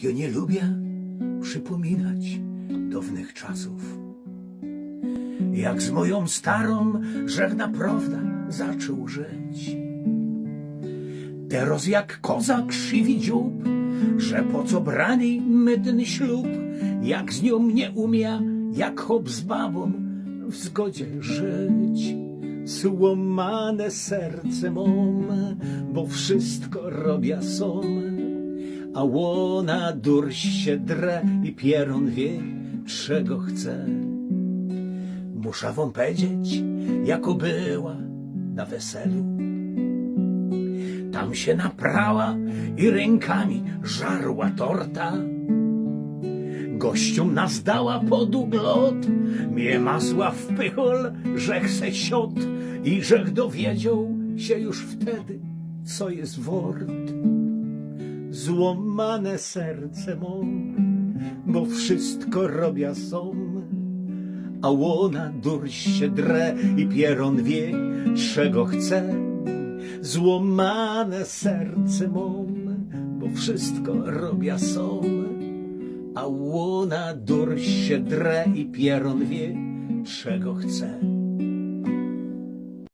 Ja nie lubię przypominać dawnych czasów. Jak z moją starą, żech naprawdę zaczął żyć. Teraz jak kozak krzywi dziób, że po co brani my ten ślub, jak z nią nie umie, jak chłop z babą w zgodzie żyć. Złamane serce mom, bo wszystko robię som, a łona durś się dre i pierun wie, czego chce. Muszę wam powiedzieć, jako była na weselu. Tam się naprała i rękami żarła torta. Gościom nas dała pod uglot, mnie masła wpychol, żech se siot i żech dowiedział się już wtedy, co jest wort. Złamane serce mą, bo wszystko robia są, a łona durś się dre i pieron wie, czego chce. Złamane serce mą, bo wszystko robia są, a łona durś się dre i pieron wie, czego chce.